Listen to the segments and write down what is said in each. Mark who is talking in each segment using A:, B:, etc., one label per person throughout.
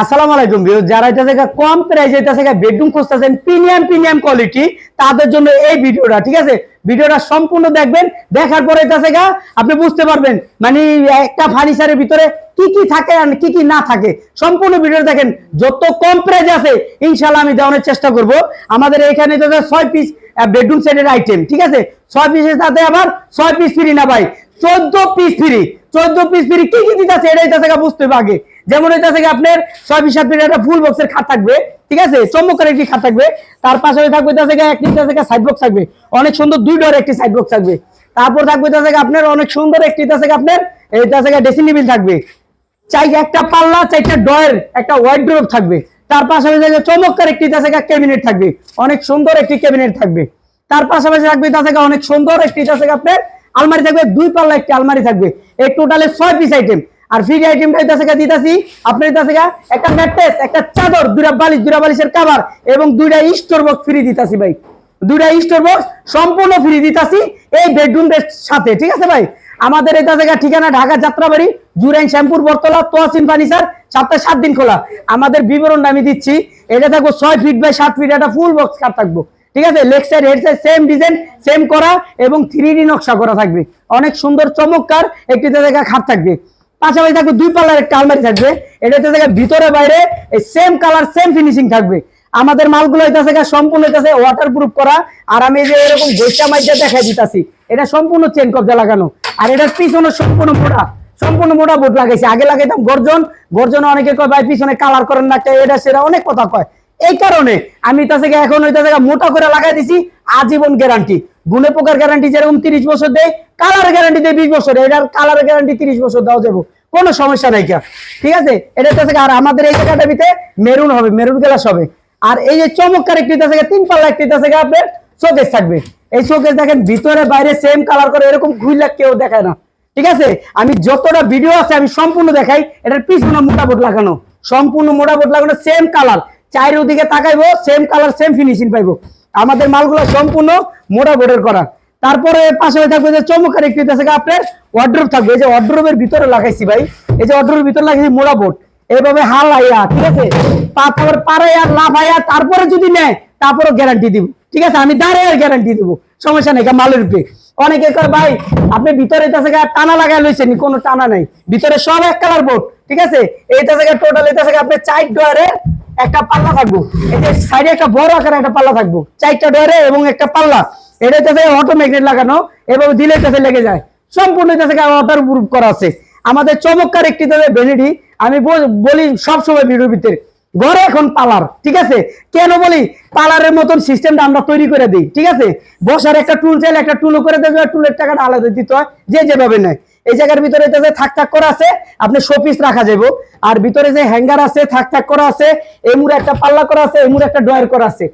A: আসসালামু আলাইকুম ভিউ যারা এটা থেকে কম প্রাইসে এটা থেকে বেডরুম খুঁজতেছেন প্রিমিয়াম প্রিমিয়াম কোয়ালিটি তাদের জন্য এই ভিডিওটা, ঠিক আছে? ভিডিওটা সম্পূর্ণ দেখবেন, দেখার পরে এটা থেকে আপনি বুঝতে পারবেন মানে একটা ফার্নিচারের ভিতরে কি কি থাকে আর কি কি না থাকে। সম্পূর্ণ ভিডিও দেখেন, যত কম প্রাইস আছে ইনশাল্লাহ আমি দেওয়ানোর চেষ্টা করব। আমাদের এখানে তো ছয় পিস বেডরুম সেটের আইটেম ঠিক আছে? ছয় পিসের সাথে আবার ছয় পিস ফ্রি না ভাই। চোদ্দ পিস চোদ্দ পিস কি কি দিতেছে? এটা বুঝতে আগে। যেমন থেকে আপনার ছয় সাত একটা ফুল বক্সের খাট থাকবে, ঠিক আছে? একটি খাট থাকবে। তার পাশে থাকবে থেকে সাইড বক্স থাকবে। অনেক সুন্দর দুই ডোর একটি সাইড বক্স থাকবে। তারপর থাকবে আপনার অনেক সুন্দর একটি আপনার টেবিল থাকবে। চাই একটা পাল্লা চারটা ডয়ের একটা ওয়াইড্রোব থাকবে। তার পাশাপাশি থাকবে চমৎকার একটি ক্যাবিনেট থাকবে। অনেক সুন্দর একটি ক্যাবিনেট থাকবে। তার পাশাপাশি থাকবে থেকে অনেক সুন্দর একটি আপনার আলমারি থাকবে, দুই পাল্লা একটি আলমারি থাকবে। এই টোটালে ছয় পিস আইটেম আর ফ্রি আইটেমটা দিতেছি আপনার এটা একটা ম্যাট্রেস একটা চাদর, দুইটা বালিশ, দুইটা বালিশের কাবার এবং দুইটা স্টোর বক্স ফ্রি দিতেছি ভাই। দুইটা স্টোর বক্স সম্পূর্ণ ফ্রি দিতেছি এই বেডরুমের সাথে, ঠিক আছে ভাই? আমাদের এটা জায়গা ঠিকানা ঢাকা যাত্রাবাড়ি, জুরাইন শ্যামপুর বরতলা তোয়াসিন ফার্নিচার সপ্তাহে সাত দিন খোলা। আমাদের বিবরণটা আমি দিচ্ছি, এটা থাকব ছয় ফিট বাই সাত ফিট একটা ফুল বক্স কার থাকব। ঠিক আছে? Leg side head side same design same করা এবং থ্রি নকশা করা থাকবে। অনেক সুন্দর, চমৎকার একটি জায়গা খাট থাকবে। পাশাপাশি থাকবে দুই পাল্লার একটা আলমারি থাকবে। এটা জায়গা ভিতরে বাইরে সেম কালার সেম ফিনিশিং থাকবে। আমাদের মালগুলো থেকে সম্পূর্ণ এটা ওয়াটার প্রুফ করা। আর আমি যে এরকম গোসা মাইজা দেখাই দিতাছি, এটা সম্পূর্ণ চেন কবজা লাগানো। আর এটার পিছনে সম্পূর্ণ মোটা সম্পূর্ণ মোটা বোর্ড লাগাইছে। আগে লাগাইতাম গর্জন। গর্জনে অনেকে কয়, ভাই, পিছনে কালার করেন না এটা সেটা অনেক কথা কয়। এই কারণে আমি তা থেকে এখন ওইটা থেকে মোটা করে লাগাই দিছি, আজীবন গ্যারান্টি গুণে পোকার গ্যারান্টি যেরকম তিরিশ বছর দেয় কালার গ্যারান্টি দেয় বিশ বছর। এটার কালার গ্যারান্টি তিরিশ বছর দেওয়া যাব। কোনো সমস্যা নাই কা। ঠিক আছে? এটা থেকে আর আমাদের এই জায়গাটা ভিতরে মেরুন হবে মেরুন গ্লাস হবে। আর এই যে চমৎকার একটি থেকে তিন পাল্লা একটি থেকে আপনার শোকেস থাকবে। এই শোকেস দেখেন, ভিতরে, বাইরে সেম কালার করে এরকম ঘুরলে কেউ দেখায় না। ঠিক আছে? আমি যতটা ভিডিও আছে আমি সম্পূর্ণ দেখাই, এটার পিছনে মোটা বোর্ড লাগানো। সম্পূর্ণ মোটা বোর্ড লাগানো সেম কালার চাইর ওদিকে তাকাইবো সেম কালার সেম ফিনিশিং পাইবো। আমাদের মালগুলো সম্পূর্ণ মোটা বোর্ডের করা। তারপরে পাশে থাকবে যে চমৎকার একটি থেকে আপনার ওয়ার্ড্রোব থাকবে। এই যে ওয়ার্ড্রোবের ভিতরে লাগাইছি ভাই, এই যে ওয়ার্ড্রোবের ভিতরে লাগাইছি মোটা বোর্ড। এইভাবে হাল আইয়া ঠিক আছে? তারপর পাড়াইয়া, লাফাইয়া, তারপরে যদি নেয় তারপরে গ্যারান্টি দিব। ঠিক আছে? আমি দাঁড়িয়ে গ্যারান্টি দিব। সমস্যা নেই মালের উপরে। অনেকে কয়, ভাই, আপনি ভিতরে থেকে টানা লাগাই লইছেন, কোনো টানা নাই। ভিতরে সব এক কালার বোর্ড ঠিক আছে? এইটা থেকে টোটাল এটা থেকে আপনি চার ডয়ারে একটা পাল্লা থাকব। সাইডে একটা বড় আকারে একটা পাল্লা থাকব। চারটা ডয়ারে এবং একটা পাল্লা। এটা থেকে অটো ম্যাগনেট লাগানো এবং দিলে কাছে লেগে যায়। সম্পূর্ণ ওয়াটার প্রুফ করা আছে। আমাদের চমৎকার একটি তাদের ভ্যানিটি আমি বলি সবসময় ভিডিওর ভিতরে, ঘরে এখন পালার, ঠিক আছে? কেন বলি? পালারের মতন সিস্টেমটা আমরা তৈরি করে দিই, ঠিক আছে? বসার একটা টুল চাইলে একটা টুলও করে দেবে টুলের টাকাটা আলাদা দিতে হয়, যে যেভাবে নেয়। এই জায়গার ভিতরে যে থাক থাক করা আছে আপনি শোপিস রাখা যাবে আর ভিতরে যে হ্যাঙ্গার আছে, থাক থাক করা আছে এমুর একটা পাল্লা করা আছে এমুর একটা ডয়ার করা আছে।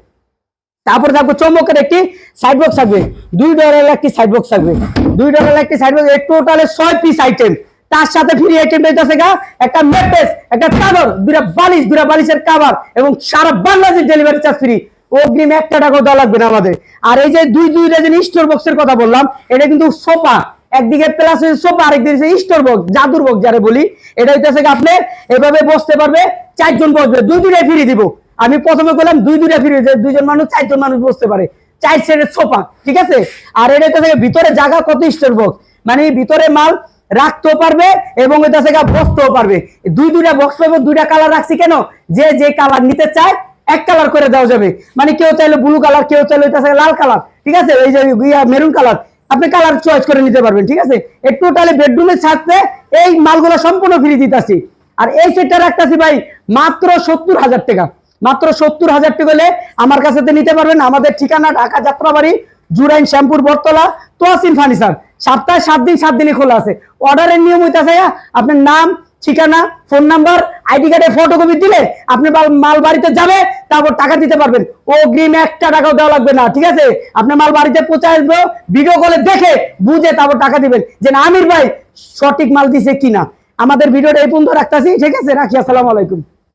A: তারপরে থাকবে চমকের একটি সাইড বক্স থাকবে। দুই ডলারের একটি সাইড বক্স থাকবে। দুই ডলারের একটি সাইড বক্স টোটালে ছয় পিস আইটেম তার সাথে ফ্রি আইটেম রয়েছে গা, একটা ম্যাট্রেস, একটা চাদর দুটা বালিশ দুটা বালিশের কাভার এবং সারা বাংলাদেশ ডেলিভারি চার্জ ফ্রি অগ্রিম একটা টাকাও দেওয়া লাগবে না আমাদের। আর এই যে দুই দুই রেজেন স্টোর বক্সের কথা বললাম, এটা কিন্তু সোফা একদিকে প্লাস সোফা আরেকদিকে স্টোর বক্স জাদুর বক্স যারা বলি। এটা হইতেছে আপনি এভাবে বসতে পারবে, চারজন বসবে, দুই দুইটাই ফ্রি দিব। আমি প্রথমে বললাম দুই দুইটা ফ্রি যে দুইজন মানুষ, চারজন মানুষ বসতে পারে। চার সেটের সোফা ঠিক আছে? আর এটা থেকে ভিতরে জায়গা কত স্টোর বক্স মানে ভিতরে মাল রাখতেও পারবে এবং এটা থেকে বসতেও পারবে। দুই দুইটা বক্স পাবে, দুইটা কালার রাখছি কেন? যে যে কালার নিতে চায়, এক কালার করে দেওয়া যাবে। মানে কেউ চাইলে ব্লু কালার কেউ চাইলে লাল কালার ঠিক আছে? এই যে মেরুন কালার আপনি কালার চয়েস করে নিতে পারবেন, ঠিক আছে? এই টোটালি বেডরুমের সাথে এই মালগুলো সম্পূর্ণ ফ্রি দিতেছি। আর এই সেটটা রাখতেছি ভাই মাত্র সত্তর হাজার টাকা। মাত্র সত্তর হাজার টাকা হলে আমার কাছে নিতে পারবেন আমাদের ঠিকানা ঢাকা যাত্রাবাড়ি, জুরাইন শ্যামপুর, বটতলা, তোয়াসিন ফার্নিচার। সপ্তাহে সাত দিন, সাত দিনই খোলা আছে। অর্ডারের নিয়ম হইতেছে আপনার নাম ঠিকানা ফোন নাম্বার আইডি কার্ডের ফটোকপি দিলে আপনি মাল- বাড়িতে যাবে, তারপর টাকা দিতে পারবেন। অগ্রিম একটা টাকাও দেওয়া লাগবে না, ঠিক আছে? আপনার মাল বাড়িতে পৌঁছে আসবে ভিডিও কলে দেখে বুঝে তারপর টাকা দিবেন। যে না, আমির ভাই সঠিক মাল দিছে কিনা। আমাদের ভিডিওটা এই পর্যন্ত রাখতেছি, ঠিক আছে? রাখি, আসসালামু আলাইকুম।